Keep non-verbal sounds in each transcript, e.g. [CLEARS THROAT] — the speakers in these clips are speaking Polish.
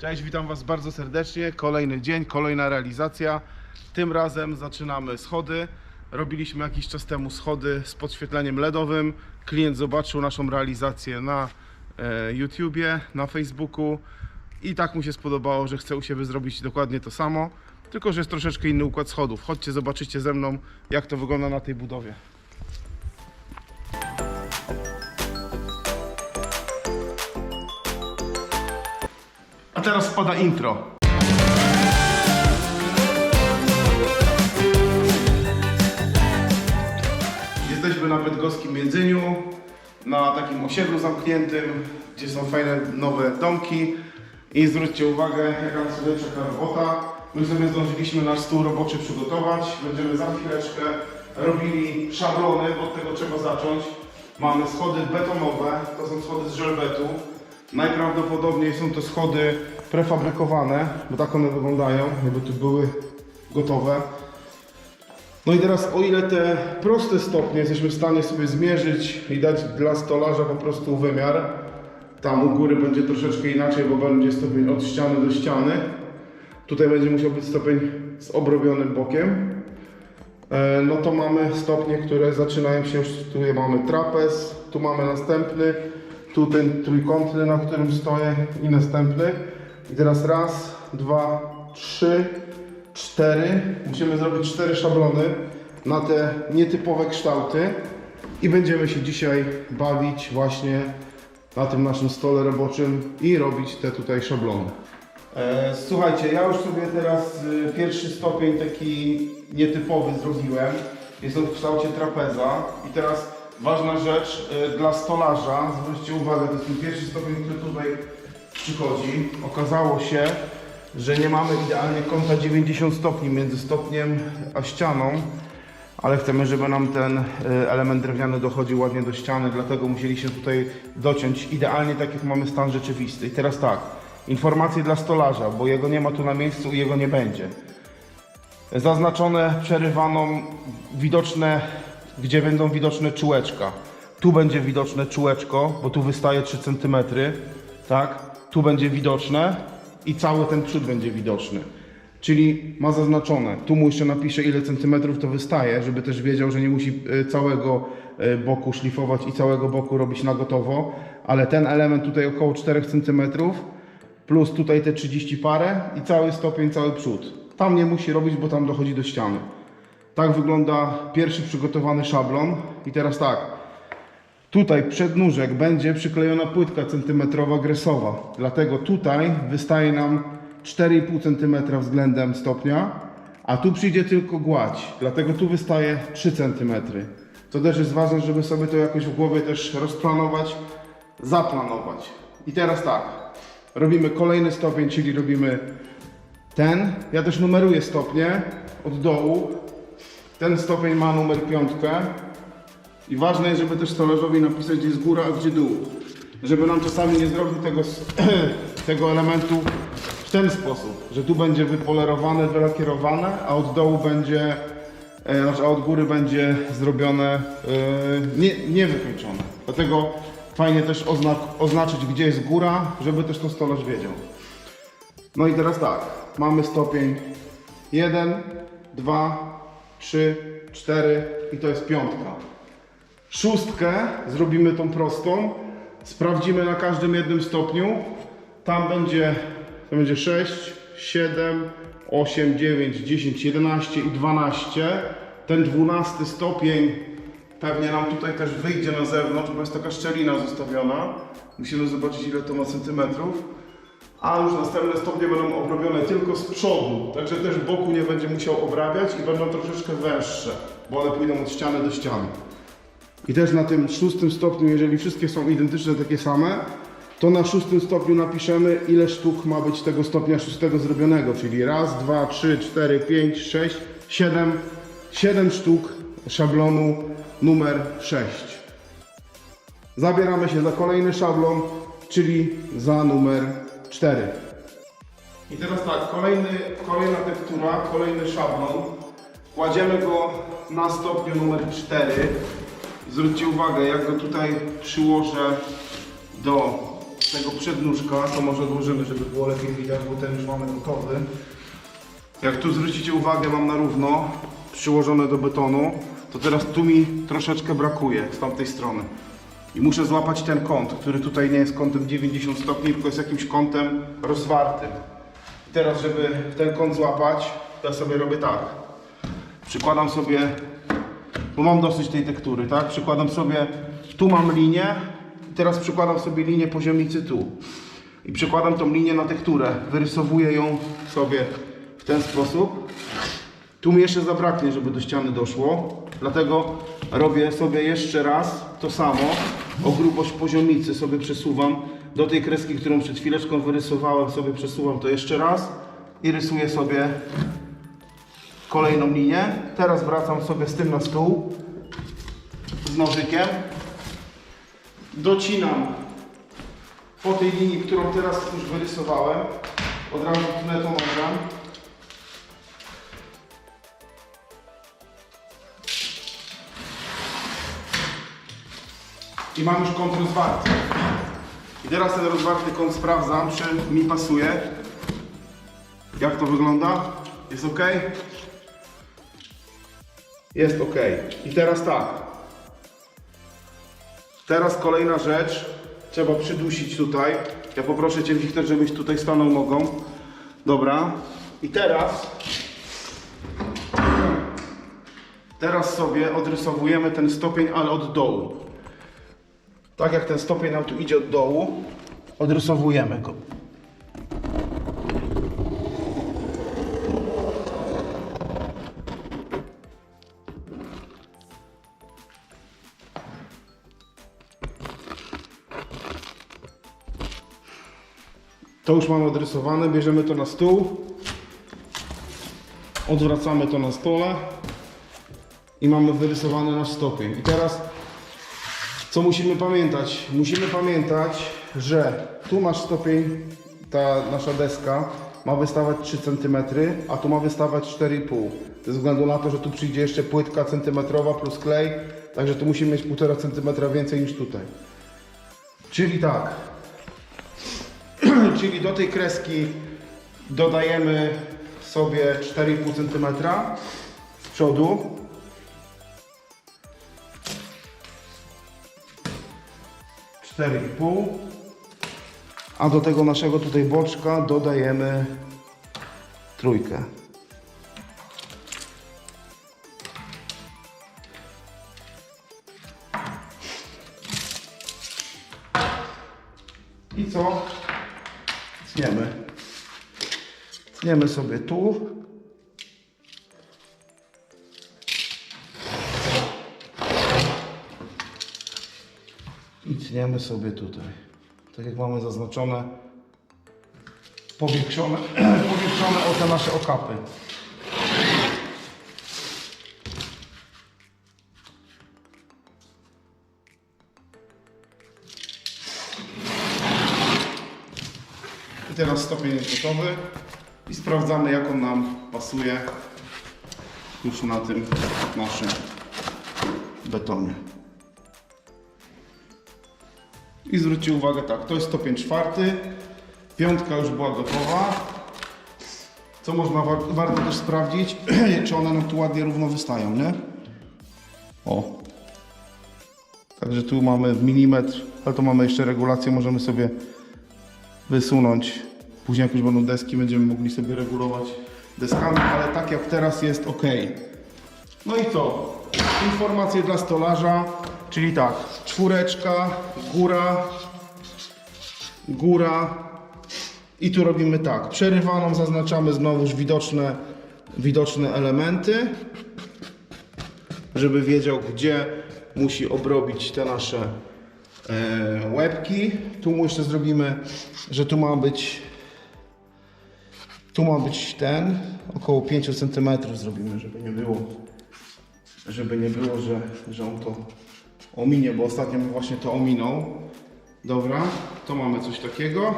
Cześć, witam Was bardzo serdecznie. Kolejny dzień, kolejna realizacja. Tym razem zaczynamy schody. Robiliśmy jakiś czas temu schody z podświetleniem LEDowym. Klient zobaczył naszą realizację na e, YouTubie, na Facebooku i tak mu się spodobało, że chce u siebie zrobić dokładnie to samo, tylko że jest troszeczkę inny układ schodów. Chodźcie, zobaczycie ze mną, jak to wygląda na tej budowie. A teraz spada intro. Jesteśmy na bydgoskim Międzyniu, na takim osiedlu zamkniętym, gdzie są fajne nowe domki. I zwróćcie uwagę, jaka nas czeka robota. My sobie zdążyliśmy nasz stół roboczy przygotować. Będziemy za chwileczkę robili szablony, bo od tego trzeba zacząć. Mamy schody betonowe, to są schody z żelbetu. Najprawdopodobniej są to schody prefabrykowane, bo tak one wyglądają, jakby tu były gotowe. No i teraz o ile te proste stopnie jesteśmy w stanie sobie zmierzyć i dać dla stolarza po prostu wymiar, tam u góry będzie troszeczkę inaczej, bo będzie stopień od ściany do ściany. Tutaj będzie musiał być stopień z obrobionym bokiem. E, No to mamy stopnie, które zaczynają się już, tu mamy trapez, tu mamy następny, tu ten trójkątny, na którym stoję i następny. I teraz raz, dwa, trzy, cztery. Musimy zrobić cztery szablony na te nietypowe kształty i będziemy się dzisiaj bawić właśnie na tym naszym stole roboczym i robić te tutaj szablony. E, Słuchajcie, ja już sobie teraz y, pierwszy stopień taki nietypowy zrobiłem. Jest on w kształcie trapeza. I teraz ważna rzecz y, dla stolarza, zwróćcie uwagę, to jest ten pierwszy stopień, który tutaj przychodzi. Okazało się, że nie mamy idealnie kąta 90 stopni między stopniem a ścianą, ale chcemy, żeby nam ten y, element drewniany dochodził ładnie do ściany, dlatego musieliśmy tutaj dociąć idealnie tak jak mamy stan rzeczywisty. I teraz tak, informacje dla stolarza, bo jego nie ma tu na miejscu i jego nie będzie. Zaznaczone przerywaną widoczne, gdzie będą widoczne czułeczka. Tu będzie widoczne czułeczko, bo tu wystaje 3 cm, tak? Tu będzie widoczne i cały ten przód będzie widoczny. Czyli ma zaznaczone. Tu mu jeszcze napiszę ile centymetrów to wystaje, żeby też wiedział, że nie musi e, całego e, boku szlifować i całego boku robić na gotowo, ale ten element tutaj około 4 cm plus tutaj te 30 parę i cały stopień, cały przód. Tam nie musi robić, bo tam dochodzi do ściany. Tak wygląda pierwszy przygotowany szablon. I teraz tak, tutaj przed nóżek będzie przyklejona płytka centymetrowa gresowa. Dlatego tutaj wystaje nam 4,5 cm względem stopnia, a tu przyjdzie tylko gładź. Dlatego tu wystaje 3 cm. To też jest ważne, żeby sobie to jakoś w głowie też rozplanować, zaplanować. I teraz tak, robimy kolejny stopień, czyli robimy ten. Ja też numeruję stopnie od dołu. Ten stopień ma numer piątkę. I ważne jest, żeby też stolarzowi napisać, gdzie jest góra, a gdzie dół. Żeby nam czasami nie zrobił tego, [CLEARS THROAT] tego elementu w ten sposób, że tu będzie wypolerowane, wylakierowane, a od dołu będzie, znaczy, a od góry będzie zrobione e, nie, niewykończone. Dlatego fajnie też oznak, oznaczyć, gdzie jest góra, żeby też to stolarz wiedział. No i teraz tak, mamy stopień 1, 2, 3, 4 i to jest piątka. Szóstkę zrobimy tą prostą, sprawdzimy na każdym jednym stopniu. Tam będzie, to będzie 6, 7, 8, 9, 10, 11 i 12. Ten 12 stopień pewnie nam tutaj też wyjdzie na zewnątrz, bo jest taka szczelina zostawiona. Musimy zobaczyć ile to ma centymetrów. A już następne stopnie będą obrobione tylko z przodu, także też boku nie będzie musiał obrabiać i będą troszeczkę węższe, bo one pójdą od ściany do ściany. I też na tym szóstym stopniu, jeżeli wszystkie są identyczne, takie same, to na szóstym stopniu napiszemy, ile sztuk ma być tego stopnia szóstego zrobionego, czyli raz, dwa, trzy, cztery, pięć, sześć, siedem, siedem sztuk szablonu numer 6. Zabieramy się za kolejny szablon, czyli za numer 4. I teraz tak, kolejny, kolejna tektura, kolejny szablon. Kładziemy go na stopniu numer 4. Zwróćcie uwagę, jak go tutaj przyłożę do tego przednóżka, to może odłożymy, żeby było lepiej widać, bo ten już mamy gotowy. Jak tu zwrócicie uwagę, mam na równo przyłożone do betonu, to teraz tu mi troszeczkę brakuje z tamtej strony. I muszę złapać ten kąt, który tutaj nie jest kątem 90 stopni, tylko jest jakimś kątem rozwartym. I teraz, żeby ten kąt złapać, ja sobie robię tak. Przykładam sobie, bo mam dosyć tej tektury, tak? Przykładam sobie, tu mam linię teraz przykładam sobie linię poziomicy tu. I przykładam tą linię na tekturę, wyrysowuję ją sobie w ten sposób. Tu mi jeszcze zabraknie, żeby do ściany doszło, dlatego robię sobie jeszcze raz to samo. O grubość poziomicy sobie przesuwam. Do tej kreski, którą przed chwileczką wyrysowałem, sobie przesuwam to jeszcze raz i rysuję sobie kolejną linię. Teraz wracam sobie z tym na stół z nożykiem. Docinam po tej linii, którą teraz już wyrysowałem. Od razu tnę to nożem. I mam już kąt rozwarty. I teraz ten rozwarty kąt sprawdzam, czy mi pasuje. Jak to wygląda? Jest ok? Jest ok. I teraz tak. Teraz kolejna rzecz. Trzeba przydusić tutaj. Ja poproszę Cię, Wiktor, żebyś tutaj stanął nogą. Dobra. I teraz... Teraz sobie odrysowujemy ten stopień, ale od dołu. Tak jak ten stopień nam tu idzie od dołu, odrysowujemy go. To już mamy odrysowane, bierzemy to na stół, odwracamy to na stole i mamy wyrysowany nasz stopień. I teraz co musimy pamiętać? Musimy pamiętać, że tu masz stopień, ta nasza deska ma wystawać 3 cm, a tu ma wystawać 4,5 ze względu na to, że tu przyjdzie jeszcze płytka centymetrowa plus klej, także tu musimy mieć 1,5 cm więcej niż tutaj. Czyli tak, [CLEARS THROAT] czyli do tej kreski dodajemy sobie 4,5 cm z przodu. Cztery i pół. A do tego naszego tutaj boczka dodajemy trójkę. I co? Tniemy. Tniemy sobie tu. I tniemy sobie tutaj. Tak jak mamy zaznaczone, powiększone, [CLEARS THROAT] powiększone o te nasze okapy. I teraz stopień jest gotowy i sprawdzamy jak on nam pasuje już na tym naszym betonie. I zwróćcie uwagę tak, to jest stopień czwarty, piątka już była gotowa. Co można wa- warto też sprawdzić, [CLEARS THROAT] czy one nam tu ładnie równo wystają, nie? O. Także tu mamy w milimetr, ale to mamy jeszcze regulację, możemy sobie wysunąć. Później jak już będą deski, będziemy mogli sobie regulować deskami, ale tak jak teraz jest ok. No i co? Informacje dla stolarza, czyli tak, czwóreczka, góra, góra. I tu robimy tak, przerywaną zaznaczamy znowuż widoczne, widoczne elementy, żeby wiedział gdzie musi obrobić te nasze e, łebki. Tu mu jeszcze zrobimy, że tu ma być tu ma być ten, około 5 cm zrobimy, żeby nie było żeby nie było, że, że on to ominie, bo ostatnio właśnie to ominął. Dobra, to mamy coś takiego.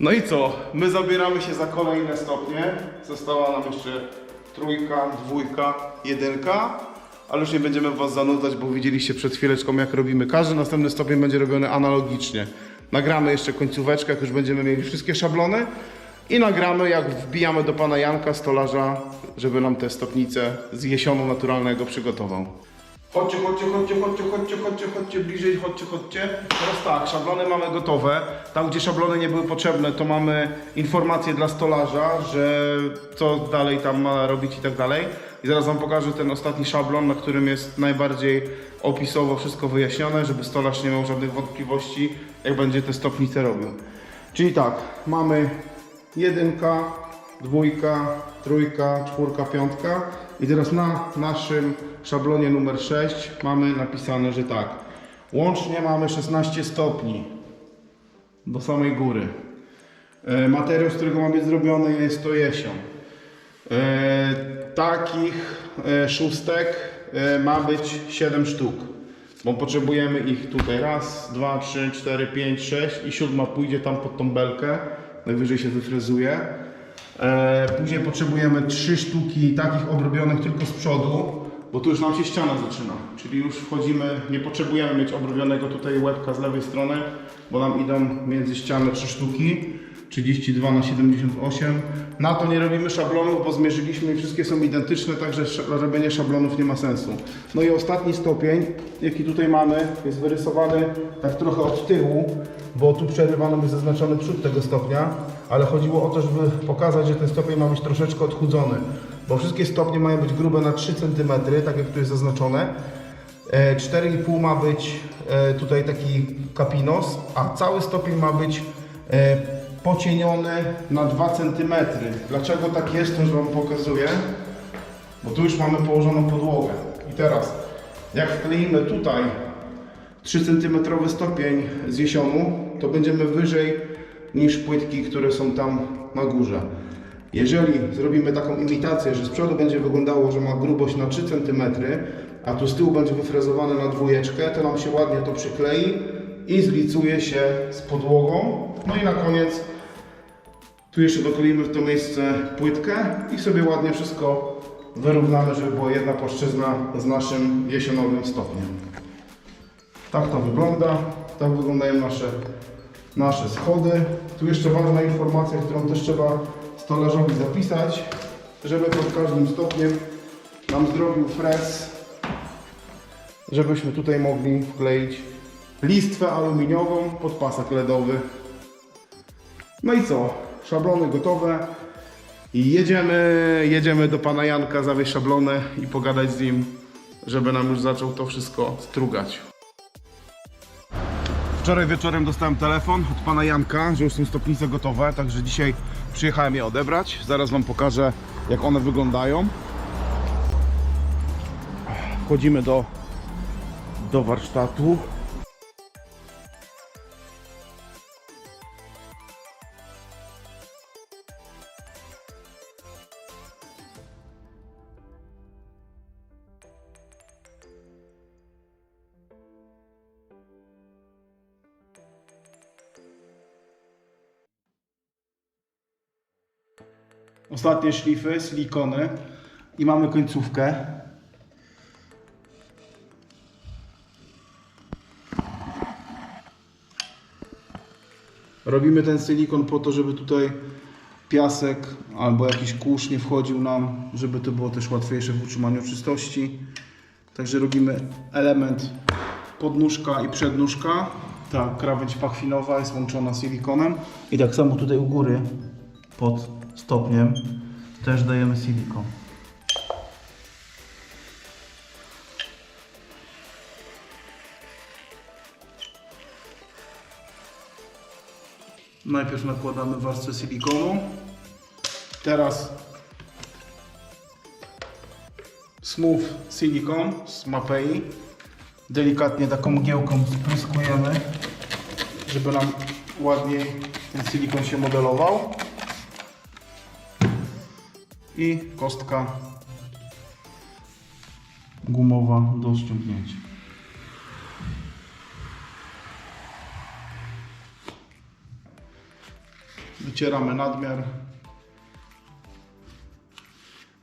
No i co? My zabieramy się za kolejne stopnie. Została nam jeszcze trójka, dwójka, jedynka. ale już nie będziemy Was zanudzać, bo widzieliście przed chwileczką jak robimy. Każdy następny stopień będzie robiony analogicznie. Nagramy jeszcze końcóweczkę, jak już będziemy mieli wszystkie szablony i nagramy jak wbijamy do Pana Janka, stolarza, żeby nam te stopnice z jesionu naturalnego przygotował. Chodźcie, chodźcie, chodźcie, chodźcie, chodźcie, chodźcie, chodźcie, bliżej, chodźcie, chodźcie. Teraz tak, szablony mamy gotowe. Tam, gdzie szablony nie były potrzebne, to mamy informacje dla stolarza, że co dalej tam ma robić i tak dalej. I zaraz Wam pokażę ten ostatni szablon, na którym jest najbardziej opisowo wszystko wyjaśnione, żeby stolarz nie miał żadnych wątpliwości, jak będzie te stopnice robił. Czyli tak, mamy jedynka, dwójka, trójka, czwórka, piątka. I teraz na naszym szablonie numer 6 mamy napisane, że tak. Łącznie mamy 16 stopni do samej góry. E, materiał, z którego ma być zrobiony jest to jesion. E, takich e, szóstek ma być 7 sztuk. Bo potrzebujemy ich tutaj raz, dwa, trzy, cztery, pięć, sześć i siódma pójdzie tam pod tą belkę. Najwyżej się wyfryzuje. E, później potrzebujemy trzy sztuki takich obrobionych tylko z przodu, bo tu już nam się ściana zaczyna. Czyli już wchodzimy, nie potrzebujemy mieć obrobionego tutaj łebka z lewej strony, bo nam idą między ściany trzy sztuki. 32 na 78. Na to nie robimy szablonów, bo zmierzyliśmy i wszystkie są identyczne, także robienie szablonów nie ma sensu. No i ostatni stopień, jaki tutaj mamy, jest wyrysowany tak trochę od tyłu, bo tu przerywano by zaznaczony przód tego stopnia, ale chodziło o to, żeby pokazać, że ten stopień ma być troszeczkę odchudzony, bo wszystkie stopnie mają być grube na 3 cm, tak jak tu jest zaznaczone. E, 4,5 ma być e, tutaj taki kapinos, a cały stopień ma być e, pocieniony na 2 cm. Dlaczego tak jest, to już Wam pokazuję. Bo tu już mamy położoną podłogę. I teraz, jak wkleimy tutaj 3 cm stopień z jesionu, to będziemy wyżej niż płytki, które są tam na górze. Jeżeli zrobimy taką imitację, że z przodu będzie wyglądało, że ma grubość na 3 cm, a tu z tyłu będzie wyfrezowane na dwójeczkę, to nam się ładnie to przyklei i zlicuje się z podłogą. No i na koniec tu jeszcze dokleimy w to miejsce płytkę i sobie ładnie wszystko wyrównamy, żeby była jedna płaszczyzna z naszym jesionowym stopniem. Tak to wygląda. Tak wyglądają nasze, nasze schody. Tu jeszcze ważna informacja, którą też trzeba stolarzowi zapisać, żeby pod każdym stopniem nam zrobił frez, żebyśmy tutaj mogli wkleić listwę aluminiową pod pasek LEDowy. No i co? Szablony gotowe. I jedziemy, jedziemy do pana Janka zawieźć szablonę i pogadać z nim, żeby nam już zaczął to wszystko strugać. Wczoraj wieczorem dostałem telefon od pana Janka, że już są stopnice gotowe, także dzisiaj przyjechałem je odebrać. Zaraz wam pokażę, jak one wyglądają. Wchodzimy do, do warsztatu. Ostatnie szlify, silikony i mamy końcówkę. Robimy ten silikon po to, żeby tutaj piasek albo jakiś kurz nie wchodził nam, żeby to było też łatwiejsze w utrzymaniu czystości. Także robimy element podnóżka i przednóżka. Ta krawędź pachwinowa jest łączona silikonem. I tak samo tutaj u góry pod stopniem też dajemy silikon. Najpierw nakładamy warstwę silikonu. Teraz smooth silikon z Mapei. Delikatnie taką mgiełką spryskujemy, żeby nam ładniej ten silikon się modelował. I kostka gumowa do ściągnięcia. Wycieramy nadmiar.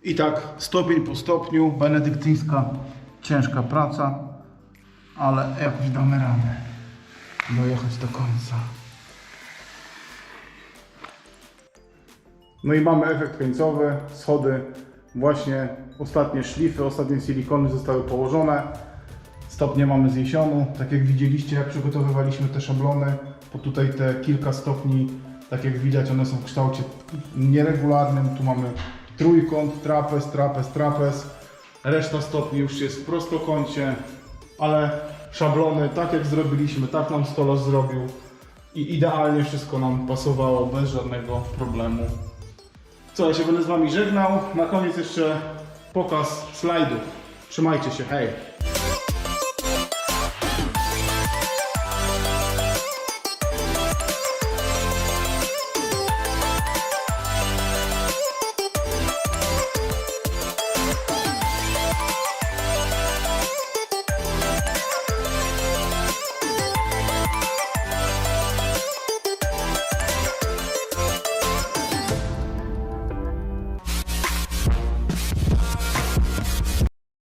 I tak stopień po stopniu, benedyktyńska ciężka praca, ale jakoś damy radę dojechać do końca. No i mamy efekt końcowy, schody, właśnie ostatnie szlify, ostatnie silikony zostały położone. Stopnie mamy z jesionu, tak jak widzieliście jak przygotowywaliśmy te szablony, to tutaj te kilka stopni, tak jak widać one są w kształcie nieregularnym, tu mamy trójkąt, trapez, trapez, trapez, reszta stopni już jest w prostokącie, ale szablony tak jak zrobiliśmy, tak nam stolarz zrobił i idealnie wszystko nam pasowało bez żadnego problemu. Co, ja się będę z Wami żegnał. Na koniec jeszcze pokaz slajdów. Trzymajcie się, hej!